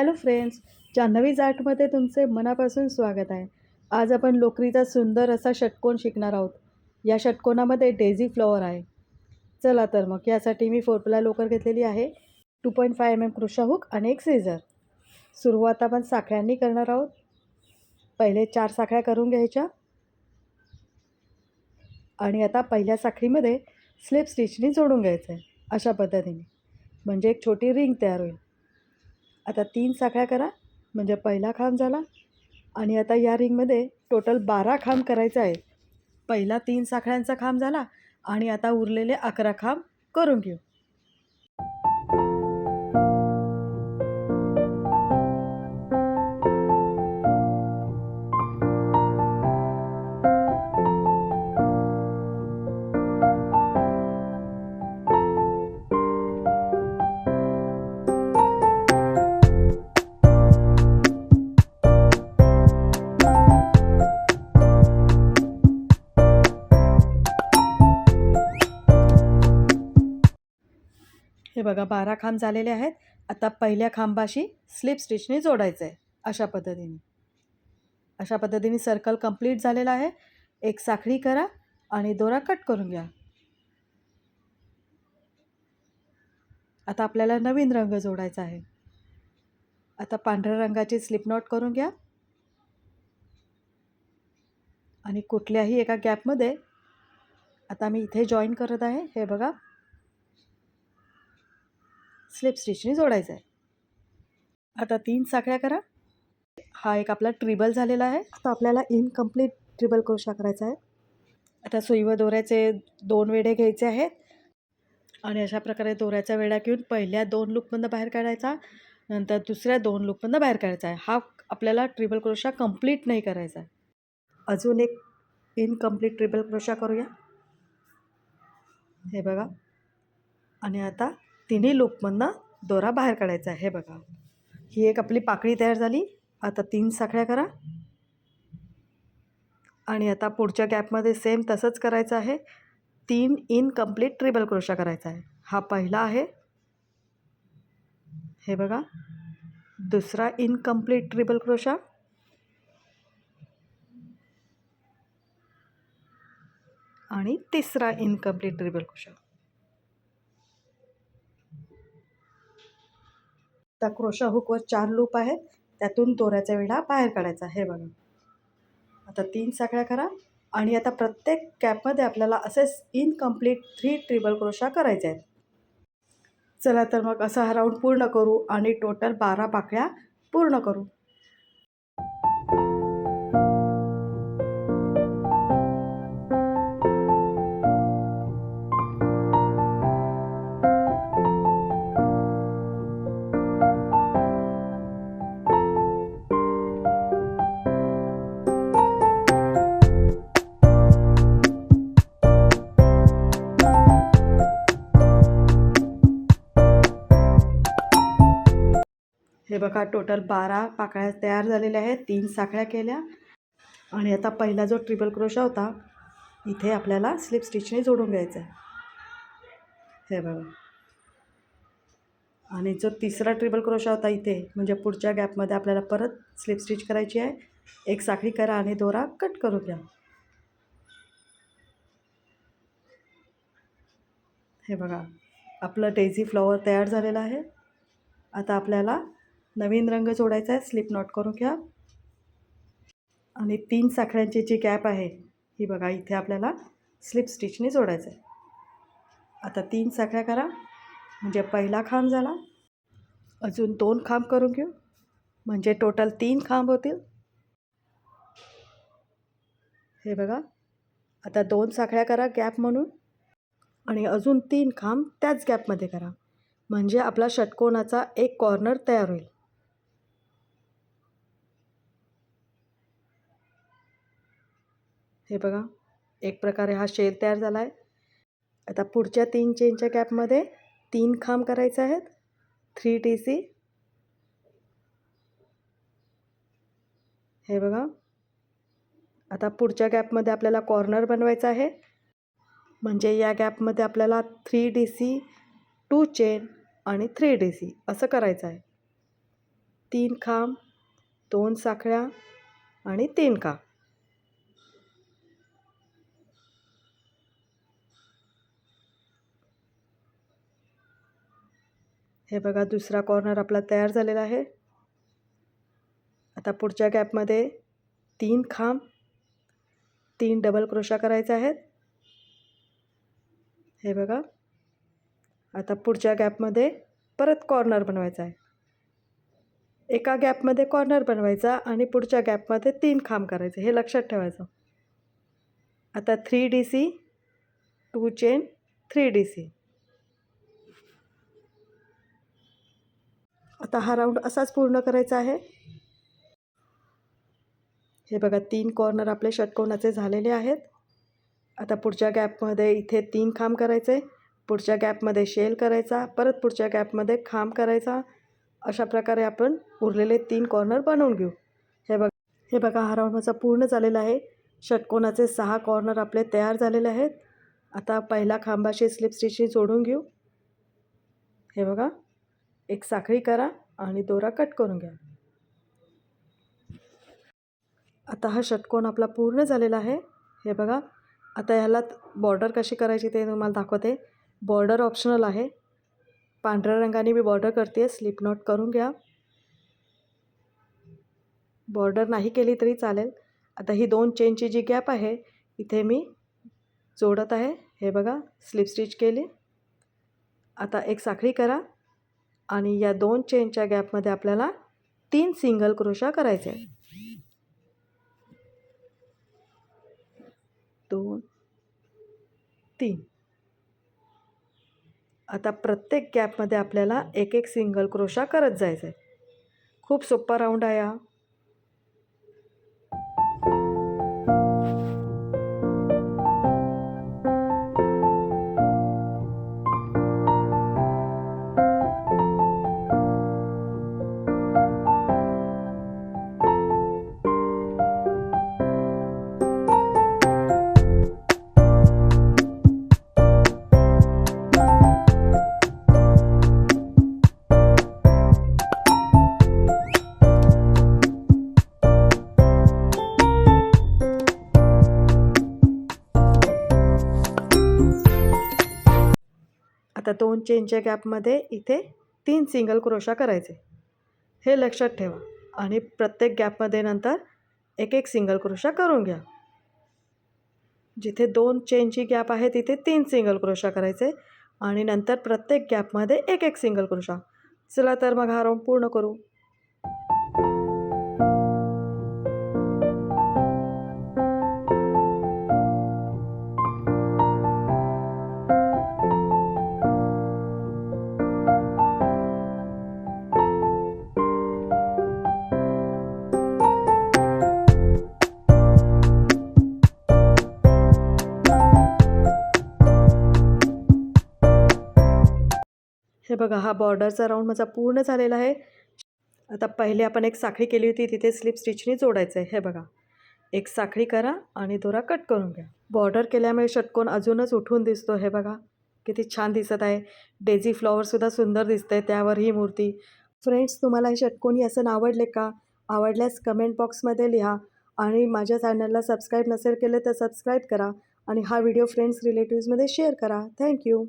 Hello friends Janhvi जाटमध्ये तुमचे मनापासून स्वागत आहे. आज आपण लोकरीचा सुंदर असा षटकोन शिकणार आहोत. या षटकोनामध्ये डेझी फ्लॉवर आहे. चला तर मग यासाठी मी फोरप्ला लोकर घेतलेली आहे. Two point five M M crochet hook आणि एक सीझर. सुरुवात आपण साखळ्यांनी करणार आहोत. पहिले चार साखळ्या करून घ्यायच्या. आणि आता पहिल्या साखळीमध्ये स्लिप स्टिचनी जोडून घ्यायचं आहे अशा पद्धतीने. म्हणजे एक छोटी रिंग तयार होईल. आता तीन साखळ्या करा. म्हणजे पहिला खांब झाला. आणि आता या रिंगमध्ये टोटल बारा खांब करायचा आहे पहिला तीन साखळ्यांचा खांब झाला. आणि आता उरलेले अकरा खांब करून घेऊ. बघा बारा खांब झालेले आहेत. आता पहिल्या खांबाशी स्लिप स्टिचने जोडायचं आहे अशा पद्धतीने. अशा पद्धतीने सर्कल कंप्लीट झालेला आहे. एक साखळी करा आणि दोरा कट करून घ्या. आता आपल्याला नवीन रंग जोडायचा आहे. आता पांढऱ्या रंगाची स्लिप नॉट करून घ्या. आणि कुठल्याही एका गॅपमध्ये आता मी इथे जॉईन करत आहे. हे बघा स्लिप स्टिचने जोडायचं आहे. आता तीन साखळ्या करा. हा एक आपला ट्रिबल झालेला आहे. आता आपल्याला इनकम्प्लीट ट्रिबल क्रोशा करायचा आहे. आता सुई व दोऱ्याचे दोन वेढे घ्यायचे आहेत. आणि अशा प्रकारे दोऱ्याच्या वेढा घेऊन पहिल्या दोन लूपमधनं बाहेर काढायचा. नंतर दुसऱ्या दोन लूपमधनं बाहेर काढायचा आहे. हा आपल्याला ट्रिबल क्रोशा कंप्लीट नाही करायचा आहे. अजून एक इनकम्प्लीट ट्रिबल क्रोशा करूया. हे बघा. आणि आता तिन्ही लूपमधनं दोरा बाहेर काढायचा आहे. हे बघा. ही एक आपली पाकळी तयार झाली. आता तीन साखळ्या करा. आणि आता पुढच्या गॅपमध्ये सेम तसंच करायचं आहे. तीन इनकम्प्लीट ट्रिबल क्रोशा करायचा आहे. हा पहिला आहे. हे बघा. दुसरा इनकम्प्लीट ट्रिबल क्रोशा. आणि तिसरा इनकम्प्लीट ट्रिबल क्रोशा. त्या क्रोशा हुकवर चार लूप आहेत. त्यातून दोऱ्याचा वेढा बाहेर काढायचा हे बघा. आता तीन साखळ्या करा. आणि आता प्रत्येक कॅपमध्ये आपल्याला असेच इनकम्प्लीट थ्री ट्रिबल क्रोशा करायचे आहेत. चला तर मग असा हा राऊंड पूर्ण करू आणि टोटल बारा पाकळ्या पूर्ण करू. बघा टोटल बारा पाकळ्या तयार झालेल्या आहेत तीन साखळ्या केल्या. आणि आता पहिला जो ट्रिपल क्रोशा होता इथे आपल्याला स्लिप स्टिचने जोडून घ्यायचा आहे हे बघा. आणि जो तिसरा ट्रिपल क्रोशा होता इथे म्हणजे पुढच्या गॅपमध्ये आपल्याला परत स्लिप स्टिच करायची आहे. एक साखळी करा आणि दोरा कट करून घ्या. हे बघा आपलं डेझी फ्लॉवर तयार झालेलं आहे. आता आपल्याला नवीन रंग जोडायचा आहे स्लिप नॉट करून घ्या. आणि तीन साखळ्यांची जी गॅप आहे ही बघा इथे आपल्याला स्लिप स्टिचने जोडायचं आहे. आता तीन साखळ्या करा. म्हणजे पहिला खांब झाला. अजून दोन खांब करून घेऊ. म्हणजे टोटल तीन खांब होतील. हे बघा. आता दोन साखळ्या करा गॅप म्हणून. आणि अजून तीन खांब त्याच गॅपमध्ये करा. म्हणजे आपला षटकोनाचा एक कॉर्नर तयार होईल. हे बघा एक प्रकारे हा शेल तयार झाला आहे आता पुढच्या तीन चेनच्या गॅपमध्ये तीन खांब करायचे आहेत. थ्री टी सी हे बघा. आता पुढच्या गॅपमध्ये आपल्याला कॉर्नर बनवायचा आहे. म्हणजे या गॅपमध्ये आपल्याला three D C two chain आणि थ्री डी सी असं करायचं आहे. तीन खांब दोन साखळ्या आणि तीन खांब हे बघा दुसरा कॉर्नर आपला तयार झालेला आहे. आता पुढच्या गॅपमध्ये तीन खांब तीन डबल क्रोशा करायचे आहेत. हे बघा आता पुढच्या गॅपमध्ये परत कॉर्नर बनवायचा आहे. एका गॅपमध्ये कॉर्नर बनवायचा आणि पुढच्या गॅपमध्ये तीन खांब करायचे हे लक्षात ठेवायचं. आता three D C two chain three D C आता हा राऊंड असाच पूर्ण करायचा आहे. हे बघा तीन कॉर्नर आपले षटकोनाचे झालेले आहेत. आता पुढच्या गॅपमध्ये इथे तीन खांब करायचे. पुढच्या गॅपमध्ये शेल करायचा. परत पुढच्या गॅपमध्ये खांब करायचा. अशा प्रकारे आपण उरलेले तीन कॉर्नर बनवून घेऊ. हे बघा हे बघा हा राऊंड माझा पूर्ण झालेला आहे. षटकोनाचे सहा कॉर्नर आपले तयार झालेले आहेत. आता पहिला खांबाशी स्लिप स्टिचशी जोडून घेऊ. हे बघा एक साखळी करा आणि दोरा कट करून घ्या. आता हा षटकोन आपला पूर्ण झालेला आहे. हे बघा आता ह्याला बॉर्डर कशी करायची ते तुम्हाला दाखवते. बॉर्डर ऑप्शनल आहे. पांढऱ्या रंगाने मी बॉर्डर करते स्लिप नॉट करून घ्या. बॉर्डर नाही केली तरी चालेल. आता ही दोन चेनची जी गॅप आहे इथे मी जोडत आहे. हे बघा स्लिप स्टिच केली. आता एक साखळी करा. आणि या दोन चेनच्या गॅपमध्ये आपल्याला तीन सिंगल क्रोशा करायचे. दोन तीन. आता प्रत्येक गॅपमध्ये आपल्याला एक एक सिंगल क्रोशा करत जायचं आहे खूप सोपा राऊंड आहे हा. आता दोन चेनच्या गॅपमध्ये इथे तीन सिंगल क्रोशा करायचे. हे लक्षात ठेवा. आणि प्रत्येक गॅपमध्ये नंतर एक एक सिंगल क्रोशा करून घ्या. जिथे दोन चेनची गॅप आहे तिथे तीन सिंगल क्रोशा करायचे. आणि नंतर प्रत्येक गॅपमध्ये एक एक सिंगल क्रोशा चला तर मग हा राऊंड पूर्ण करू. हे बघा हा बॉर्डरचा राऊंड माझा पूर्ण झालेला आहे. आता पहिले आपण एक साखळी केली होती तिथे स्लिप स्टिचनी जोडायचं आहे हे बघा एक साखळी करा आणि दोरा कट करून घ्या. बॉर्डर केल्यामुळे षटकोन अजूनच उठून दिसतो. हे बघा किती छान दिसत आहे. डेझी फ्लॉवरसुद्धा सुंदर दिसते त्यावर ही मूर्ती. फ्रेंड्स तुम्हाला हे षटकोनी असं आवडले का? आवडल्यास कमेंट बॉक्समध्ये लिहा आणि माझ्या चॅनलला सबस्क्राईब नसेल केले तर सबस्क्राईब करा आणि हा व्हिडिओ फ्रेंड्स रिलेटिव्समध्ये शेअर करा. Thank you